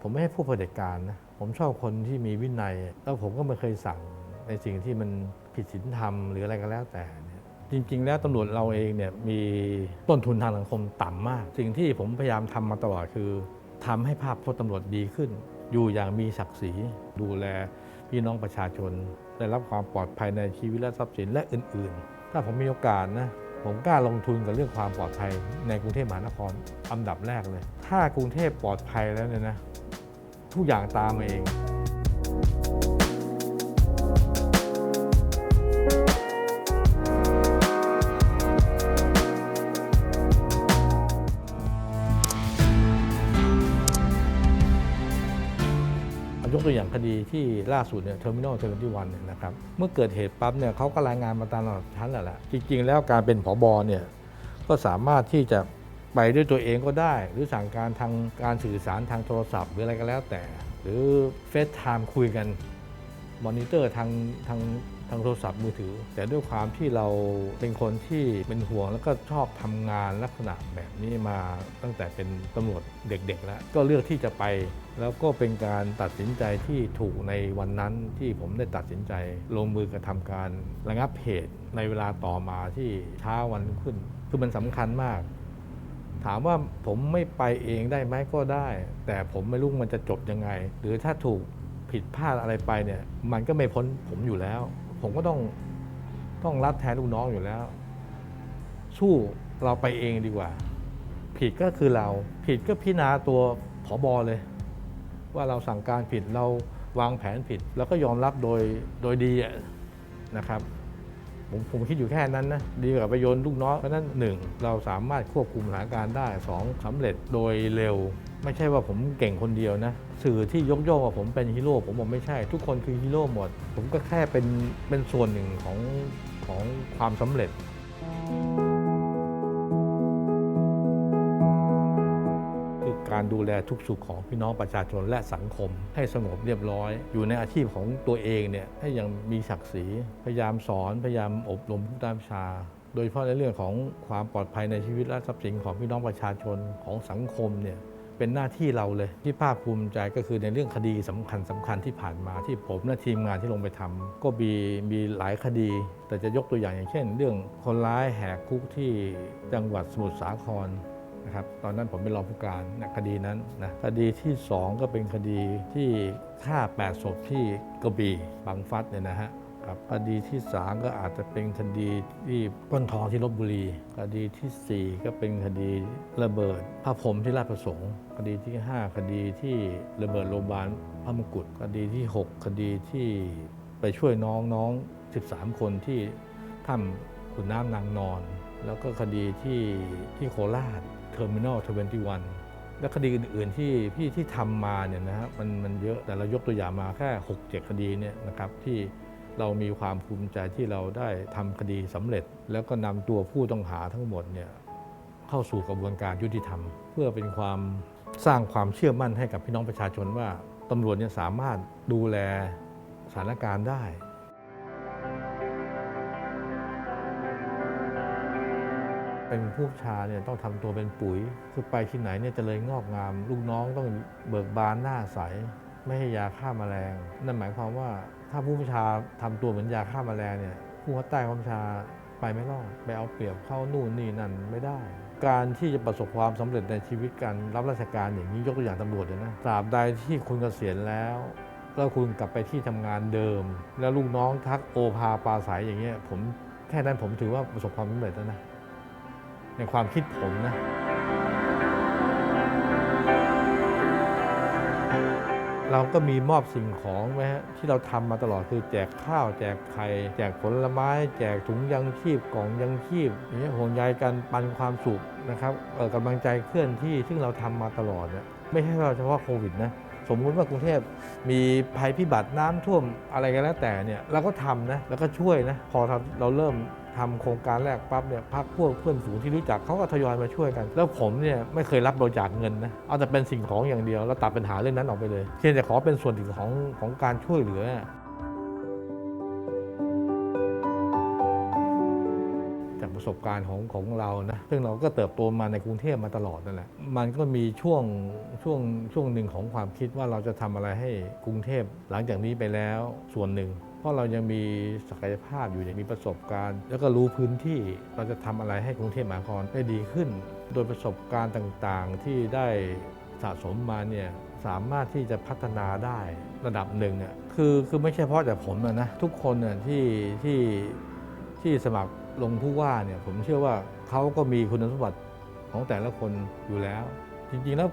ผมไม่ให้ผู้เผด็จการนะผมชอบคนที่มีวินัย แล้วผมก็ไม่เคยสั่งในสิ่งที่มันผิดศีลธรรมหรืออะไรก็แล้วแต่จริง ๆ แล้วตำรวจเราเองเนี่ยมีต้นทุนทางสังคมต่ำมาก สิ่งที่ผมพยายามทำมาตลอดคือทำให้ภาพพจน์ตำรวจดีขึ้น อยู่อย่างมีศักดิ์ศรีดูแลพี่น้องประชาชน ได้รับความปลอดภัยในชีวิตและทรัพย์สินและอื่น ๆ ถ้าผมมีโอกาสนะ ผมกล้าลงทุนกับเรื่องความปลอดภัยในกรุงเทพมหานครอันดับแรกเลย ถ้ากรุงเทพปลอดภัยแล้วเนี่ยนะ ทุกอย่างตามมาเอง ยกตัวอย่างคดีที่ล่าสุดเนี่ยเทอร์มินอลเทอร์มิวันเนี่ยนะครับเมื่อเกิดเหตุปั๊บเนี่ยเขาก็รายงานมาตามลำดับชั้นแหละแหละจริง ๆ แล้วการเป็นผอบอเนี่ยก็สามารถที่จะไปด้วยตัวเองก็ได้ หรือสั่งการทางการสื่อสารทางโทรศัพท์ หรืออะไรก็แล้วแต่ หรือเฟซไทม์คุยกันมอนิเตอร์ทางทาง ทางโทรศัพท์มือถือ แต่ด้วยความที่เราเป็นคนที่เป็นห่วงแล้วก็ชอบทำงานลักษณะแบบนี้มาตั้งแต่เป็นตำรวจเด็กๆ แล้ว ก็เลือกที่จะไป แล้วก็เป็นการตัดสินใจที่ถูกในวันนั้นที่ผมได้ตัดสินใจ ลงมือกระทำการระงับเหตุในเวลาต่อมาที่เช้าวันขึ้น คือมันสำคัญมาก ถามว่าผมไม่ไปเองได้ไหมก็ได้ แต่ผมไม่รู้มันจะจบยังไง หรือถ้าถูกผิดพลาดอะไรไปเนี่ย มันก็ไม่พ้นผมอยู่แล้ว ผมก็ต้องต้องรับแทนลูกน้องอยู่แล้ว สู้เราไปเองดีกว่า ผิดก็คือเรา ผิดก็พิจารณาตัวผอบอเลย ว่าเราสั่งการผิดเราวางแผนผิด แล้วก็ยอมรับโดยโดยดีนะครับ ผมผมคิดอยู่แค่นั้นนะดีกว่าไปโยนลูกน้องเพราะนั้นหนึ่งเราสามารถควบคุมสถานการณ์ได้สองสำเร็จโดยเร็ว ไม่ใช่ว่าผมเก่งคนเดียวนะ สื่อที่ยกย่องว่าผมเป็นฮีโร่ผมบอกไม่ใช่ ทุกคนคือฮีโร่หมด ผมก็แค่เป็นเป็นส่วนหนึ่งของของความสำเร็จ การดูแลทุกสุขของพี่น้องประชาชนและสังคม ให้สงบเรียบร้อย อยู่ในอาชีพของตัวเองเนี่ยให้ยังมีศักดิ์ศรี พยายามสอนพยายามอบรมผู้ตามชา โดยเฉพาะในเรื่องของความปลอดภัยในชีวิตและทรัพย์สินของพี่น้องประชาชนของสังคมเนี่ยเป็นหน้าที่เราเลยที่ภาคภูมิใจก็คือในเรื่องคดีสำคัญสำคัญที่ผ่านมาที่ผมและทีมงานที่ลงไปทำก็มีมีหลายคดี แต่จะยกตัวอย่างอย่างเช่น เรื่องคนร้ายแหกคุกที่จังหวัดสมุทรสาคร นะครับตอนนั้นผมเป็นรองผู้การนะคดีนั้นนะคดีที่ 2 ก็เป็นคดีที่ฆ่า8ศพที่กระบี่บางฟัดเนี่ยนะฮะครับคดีที่ 3 ก็อาจจะเป็นคดีที่ป้นทองที่ลบบุรี คดีทีสี่4 ก็เป็นคดีระเบิดพระพรหมที่ราชประสงค์ คดีที่ 5 คดีที่ระเบิดโรงพยาบาลพระมงกุฎคดีที่ 6 คดีที่ไปช่วยน้องน้อง 13 คนที่ถ้ำขุนน้ำนางนอน แล้วก็คดีที่ที่โคราช เทอร์มินอล21 และคดีอื่น ๆ ที่พี่ที่ทำมาเนี่ยนะฮะมันมันเยอะแต่เรายกตัวอย่างมาแค่ 6-7 คดีเนี่ยนะครับที่เรามีความภูมิใจที่เราได้ทำคดีสำเร็จ แล้วก็นำตัวผู้ต้องหาทั้งหมดเนี่ยเข้าสู่กระบวนการยุติธรรม เพื่อเป็นความสร้างความเชื่อมั่นให้กับพี่น้องประชาชนว่าตำรวจเนี่ยสามารถดูแลสถานการณ์ได้ เป็นผู้ชาเนี่ยต้องทำตัวเป็นปุ๋ยคือไปที่ไหนเนี่ยเจะเลยงอกงาม ลูกน้องต้องเบิกบานหน้าใส ไม่ให้ยาฆ่าแมลง นั่นหมายความว่าถ้าผู้บัญชาทำตัวเหมือนยาฆ่าแมลงเนี่ยผู้ข้าใต้บัญชาไปไม่รอดไปเอาเปรียบเข้านู่นนี่นั่นไม่ได้ การที่จะประสบความสำเร็จในชีวิตการรับราชการอย่างนี้ยกตัวอย่างตำรวจเลยนะตราบใดที่คุณเกษียณแล้วแล้วคุณกลับไปที่ทำงานเดิม แล้วลูกน้องทักโอภาปราศัยอย่างเงี้ยผมแค่นั้นผมถือว่าประสบความสำเร็จแล้วนะ ในความคิดผมนะเราก็มีมอบสิ่งของไว้ฮะที่เราทำมาตลอดคือแจกข้าว แจกไข่แจกผลไม้ แจกถุงยังชีพกล่องยังชีพอย่างนี้ห่วงใยกันปันความสุขนะครับเออกำลังใจเคลื่อนที่ซึ่งเราทำมาตลอดเนี่ยไม่ใช่ว่าเฉพาะโควิดนะสมมุติว่ากรุงเทพมีภัยพิบัติน้ำท่วมอะไรกันแล้วแต่เนี่ยเราก็ทำนะแล้วก็ช่วยนะพอเราเริ่ม ทำโครงการแรกปั๊บเนี่ยพักพวกเพื่อนฝูงที่รู้จักเขาก็ทยอยมาช่วยกัน แล้วผมเนี่ยไม่เคยรับบริจาคเงินนะเอาแต่เป็นสิ่งของอย่างเดียวแล้วตัดปัญหาเรื่องนั้นออกไปเลยเพียงแต่ขอเป็นส่วนหนึ่งของของการช่วยเหลือจากประประสบการณ์ของของเรานะซึ่งเราก็เติบโตมาในกรุงเทพมาตลอดนั่นแหละ มันก็มีช่วงช่วงช่วงหนึ่งของความคิดว่าเราจะทำอะไรให้กรุงเทพหลังจากนี้ไปแล้วส่วนหนึ่ง เพราะเรายังมีศักยภาพอยู่ยังมีประสบการณ์ แล้วก็รู้พื้นที่เราจะทำอะไรให้กรุงเทพมหานครได้ดีขึ้น โดยประสบการณ์ต่างๆที่ได้สะสมมาเนี่ยสามารถที่จะพัฒนาได้ระดับหนึ่งเนี่ยคือคือไม่ใช่เพราะแต่ผมนะทุกคนน่ะที่ที่ที่สมัครลงผู้ว่าเนี่ยผมเชื่อว่าเขาก็มีคุณสมบัติของแต่ละคนอยู่แล้ว จริงๆแล้ว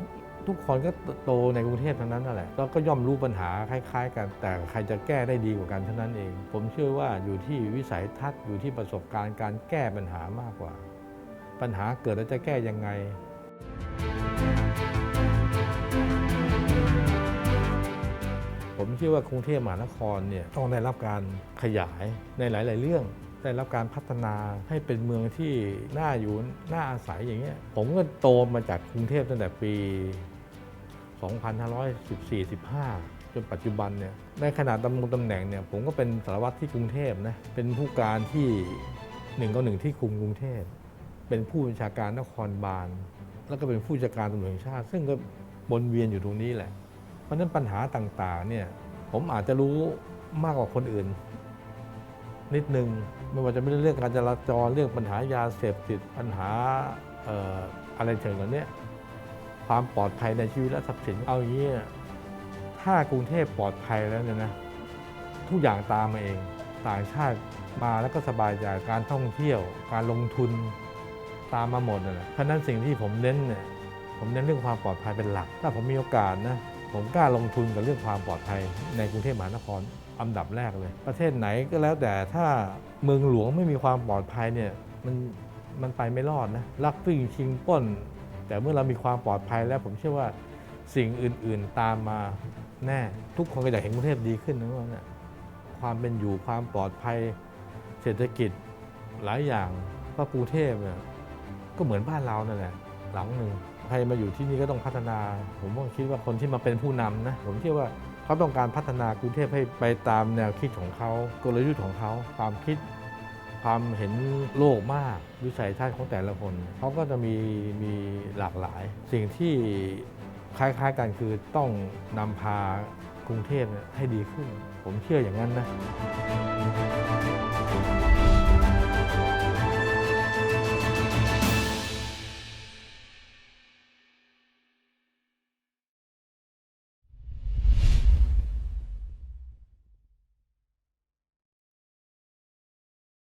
ทุกคนก็โตในกรุงเทพทั้งนั้นนั่นแหละแล้วก็ย่อมรู้ปัญหาคล้าย ๆ กัน แต่ใครจะแก้ได้ดีกว่ากันเท่านั้นเอง ผมเชื่อว่าอยู่ที่วิสัยทัศน์อยู่ที่ประสบการณ์การแก้ปัญหามากกว่า ปัญหาเกิดแล้วจะแก้ยังไงผมเชื่อว่ากรุงเทพมหานครเนี่ยต้องได้รับการขยายในหลาย ๆ เรื่อง ได้รับการพัฒนาให้เป็นเมืองที่น่าอยู่น่าอาศัยอย่างเงี้ยผมก็โตมาจากกรุงเทพตั้งแต่ปี 2514-15 จนปัจจุบันเนี่ยในขณะดำรงตำแหน่งเนี่ยผมก็เป็นสารวัตรที่กรุงเทพนะเป็นผู้การที่หนึ่งก็หนึ่งที่คุมกรุงเทพ เป็นผู้บัญชาการนครบาล แล้วก็เป็นผู้จัดการตำรวจแห่งชาติ ซึ่งก็วนเวียนอยู่ตรงนี้แหละ เพราะฉะนั้นปัญหาต่างๆเนี่ยผมอาจจะรู้มากกว่าคนอื่น นิดนึงไม่ว่าจะเป็นเรื่องการจราจรเรื่องปัญหายาเสพติดปัญหาอออะไรเชิงเหล่านี้ ความปลอดภัยในชีวิตและทรัพย์สินเอาอย่างนี้ถ้ากรุงเทพปลอดภัยแล้วเนี่ยนะทุกอย่างตามมาเอง ต่างชาติมาแล้วก็สบายใจการท่องเที่ยว การลงทุนตามมาหมดนั่นแหละเพราะนั้นสิ่งที่ผมเน้นเนี่ยผมเน้นเรื่องความปลอดภัยเป็นหลัก ถ้าผมมีโอกาสนะผมกล้าลงทุนกับเรื่องความปลอดภัยในกรุงเทพมหานครอันดับแรกเลย ประเทศไหนก็แล้วแต่ถ้าเมืองหลวงไม่มีความปลอดภัยเนี่ยมันมันไปไม่รอดนะลักวิ่งชิงป้น แต่เมื่อเรามีความปลอดภัยแล้วผมเชื่อว่าสิ่งอื่น ๆตามมาแน่ ทุกคนก็อยากเห็นกรุงเทพดีขึ้นนะว่าเนี่ยความเป็นอยู่ความปลอดภัยเศรษฐกิจหลายอย่างเพรากรุงเทพเนี่ยก็เหมือนบ้านเรานั่นแหละหลังหนึ่งใครมาอยู่ที่นี่ก็ต้องพัฒนา ผมก็คิดว่าคนที่มาเป็นผู้นำนะผมเชื่อว่าเขาต้องการพัฒนากรุงเทพให้ไปตามแนวคิดของเขากลยุทธ์ของเขาความคิด ความเห็นโลกมากวิสัยทัศน์ของแต่ละคนเขาก็จะมีมีหลากหลาย สิ่งที่คล้ายๆกันคือต้องนำพากรุงเทพเนี่ยให้ดีขึ้น ผมเชื่ออย่างนั้นนะ